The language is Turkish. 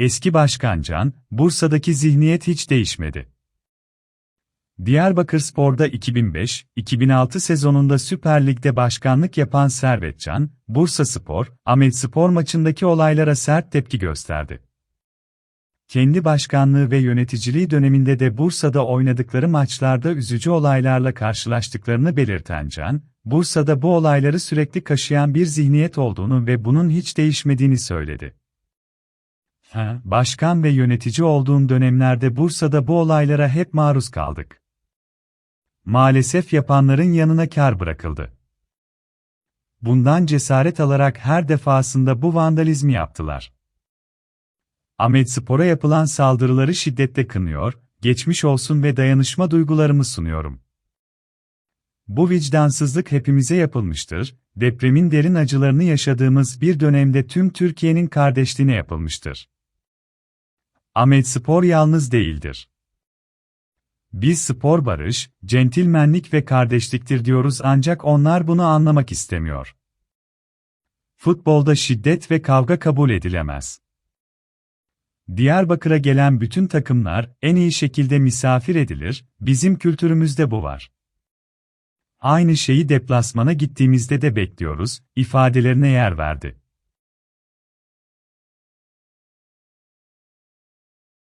eski başkan Can, Bursa'daki zihniyet hiç değişmedi. Diyarbakırspor'da 2005-2006 sezonunda Süper Lig'de başkanlık yapan Servetcan, Bursa Spor, Ahmet Spor maçındaki olaylara sert tepki gösterdi. Kendi başkanlığı ve yöneticiliği döneminde de Bursa'da oynadıkları maçlarda üzücü olaylarla karşılaştıklarını belirten Can, Bursa'da bu olayları sürekli kaşıyan bir zihniyet olduğunu ve bunun hiç değişmediğini söyledi. Ha, başkan ve yönetici olduğum dönemlerde Bursa'da bu olaylara hep maruz kaldık. Maalesef yapanların yanına kar bırakıldı. Bundan cesaret alarak her defasında bu vandalizmi yaptılar. Ahmet Spor'a yapılan saldırıları şiddetle kınıyor, geçmiş olsun ve dayanışma duygularımı sunuyorum. Bu vicdansızlık hepimize yapılmıştır, depremin derin acılarını yaşadığımız bir dönemde tüm Türkiye'nin kardeşliğine yapılmıştır. Ahmet Spor yalnız değildir. Biz spor barış, centilmenlik ve kardeşliktir diyoruz ancak onlar bunu anlamak istemiyor. Futbolda şiddet ve kavga kabul edilemez. Diyarbakır'a gelen bütün takımlar en iyi şekilde misafir edilir, bizim kültürümüzde bu var. Aynı şeyi deplasmana gittiğimizde de bekliyoruz, ifadelerine yer verdi.